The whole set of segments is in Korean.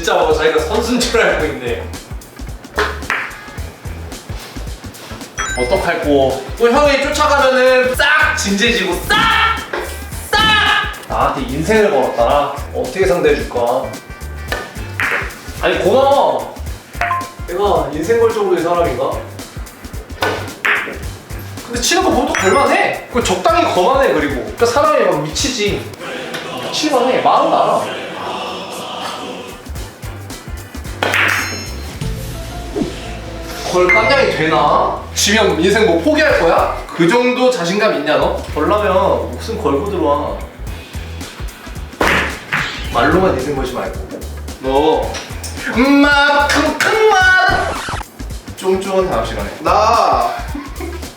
진짜 뭐 자기가 선수인 줄 알고 있네. 어떡할 거? 또 형이 쫓아가면은 싹 진지해지고 싹! 싹! 나한테 인생을 걸었다. 어떻게 상대해줄까? 아니 고마워. 내가 인생 걸 정도의 사람인가? 근데 치는 거 보면 또 걸만해. 그 적당히 거만해 그리고. 그러니까 사람이 막 미치지. 미칠만해. 마음은 알아. 걸 깜냥이 되나? 지면 인생 뭐 포기할 거야? 그 정도 자신감 있냐 너? 걸라면 목숨 걸고 들어와. 말로만 인생 걸지 말고. 너 엄마 킁킁마 쫑쫑은 다음 시간에. 나!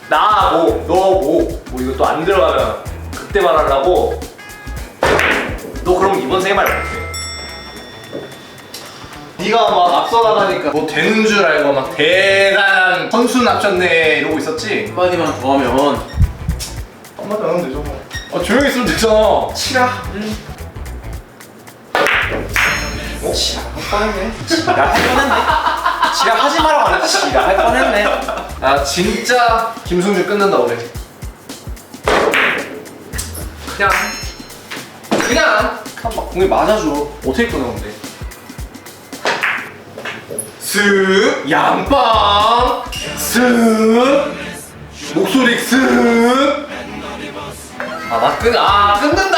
나뭐너뭐 뭐 이거 또 안 들어가면 그때 말하려고. 너 그럼 이번 생에 말 못해 네가 막 앞서 나가니까 뭐 되는 줄 알고 막 대단한 선수 납쳤네 이러고 있었지? 한마디만 더 하면 한마디 안 하면 되죠 뭐. 아 조용히 있으면 되잖아 치라. 어? 할 뻔했네. 지랄 할 뻔했네. 지랄 하지 말라고 안 했지. 지랄 할 뻔했네. 아 진짜 김승주 끊는다 오늘 그냥. 그냥. 그냥 막 공에 맞아줘. 어떻게 끊었는데 쓱 양빵 쓱 목소리 쓱아나 끊, 아 끊는